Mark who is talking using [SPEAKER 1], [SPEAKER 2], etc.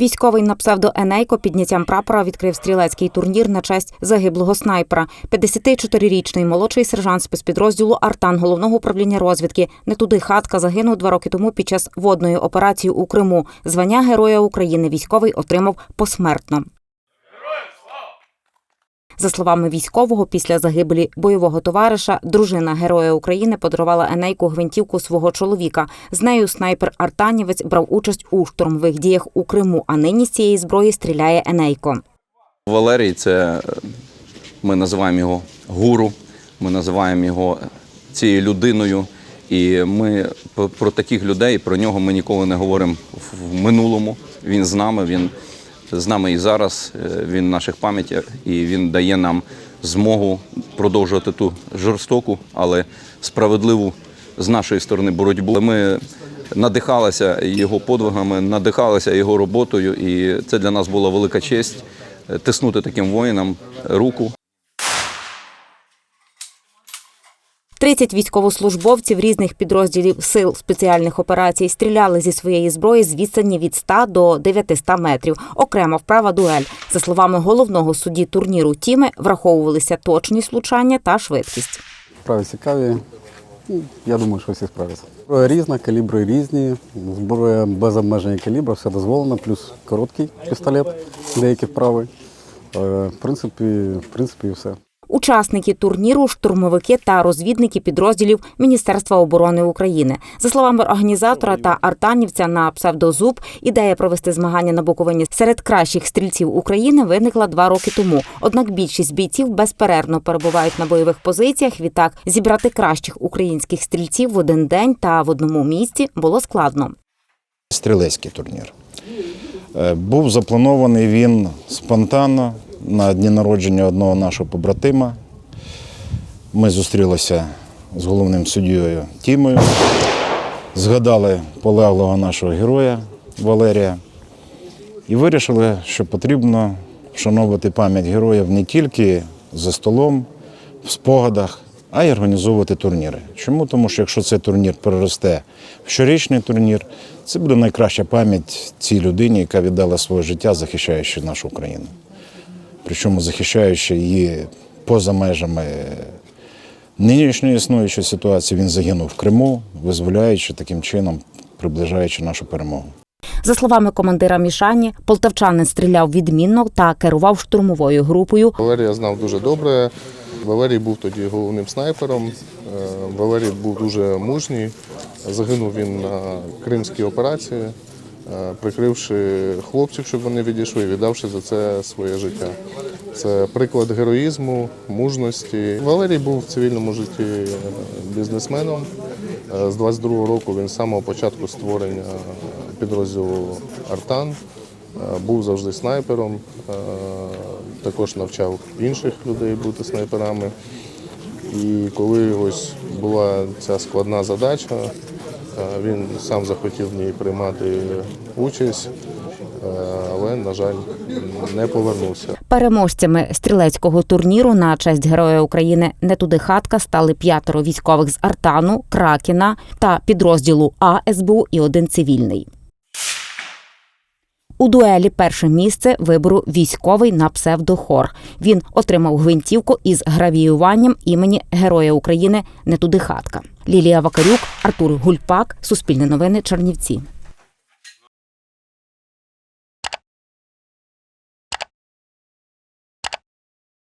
[SPEAKER 1] Військовий на псевдо Енейко підняттям прапора відкрив стрілецький турнір на честь загиблого снайпера. 54-річний молодший сержант спецпідрозділу Артан головного управління розвідки не туди хатка загинув два роки тому під час водної операції у Криму. Звання Героя України військовий отримав посмертно. За словами військового, після загибелі бойового товариша, дружина Героя України подарувала Енейку гвинтівку свого чоловіка. З нею снайпер Артанівець брав участь у штурмових діях у Криму, а нині з цієї зброї стріляє Енейко.
[SPEAKER 2] Валерій це ми називаємо його гуру, ми називаємо його цією людиною. І ми про- таких людей, про нього ми ніколи не говоримо в минулому. Він з нами, він з нами і зараз, е, він в наших пам'ятях, і він дає нам змогу продовжувати ту жорстоку, але справедливу з нашої сторони боротьбу. Ми надихалися його подвигами, надихалися його роботою, і це для нас була велика честь е, тиснути таким воїнам руку.
[SPEAKER 1] 30 військовослужбовців різних підрозділів сил спеціальних операцій стріляли зі своєї зброї з відстані від 100 до 900 метрів. Окрема вправа дуель. За словами головного судді турніру Тіми, враховувалися точність влучання та швидкість.
[SPEAKER 3] Справи цікаві. Ну, Я думаю, що всі справляться. Зброя різна, калібри різні. Зброя без обмеження калібру, все дозволено, плюс короткий пістолет, деякі вправи. Е, В принципі, в принципі, все.
[SPEAKER 1] Учасники турніру, штурмовики та розвідники підрозділів Міністерства оборони України. За словами організатора та артанівця на псевдозуб, ідея провести змагання на Буковині серед кращих стрільців України виникла два роки тому. Однак більшість бійців безперервно перебувають на бойових позиціях. Відтак зібрати кращих українських стрільців в один день та в одному місці було складно.
[SPEAKER 4] стрілецький турнір. Е, Був запланований він спонтанно на дні народження одного нашого побратима. Ми зустрілися з головним суддєю Тімою, згадали полеглого нашого героя Валерія і вирішили, що потрібно вшановувати пам'ять героїв не тільки за столом, в спогадах, а й організовувати турніри. Чому? Тому що якщо цей турнір переросте в щорічний турнір, це буде найкраща пам'ять цій людині, яка віддала своє життя, захищаючи нашу Україну. Причому захищаючи її поза межами нинішньої існуючої ситуації, він загинув в Криму, визволяючи таким чином, приближаючи нашу перемогу.
[SPEAKER 1] За словами командира Мішані, полтавчанин стріляв відмінно та керував штурмовою групою.
[SPEAKER 5] Валерія знав дуже добре. Валерій був тоді головним снайпером. Е, Валерій був дуже мужній. Загинув він на кримській операції, прикривши хлопців, щоб вони відійшли, віддавши за це своє життя. Це приклад героїзму, мужності. Валерій був в цивільному житті е, бізнесменом. Е, З 22-го року він з самого початку створення підрозділу Артан. Е, Був завжди снайпером, е, також навчав інших людей бути снайперами. І коли ось була ця складна задача, е, він сам захотів в ній приймати участь, е, але, на жаль, не повернувся.
[SPEAKER 1] Переможцями стрілецького турніру на честь Героя України не туди хатка стали п'ятеро військових з Артану, Кракіна та підрозділу А СБУ і один цивільний. У дуелі перше місце вибору військовий на псевдохор. Він отримав гвинтівку із гравіюванням імені Героя України не туди хатка. Лілія Вакарюк, Артур Гульпак, Суспільне новини, Чернівці.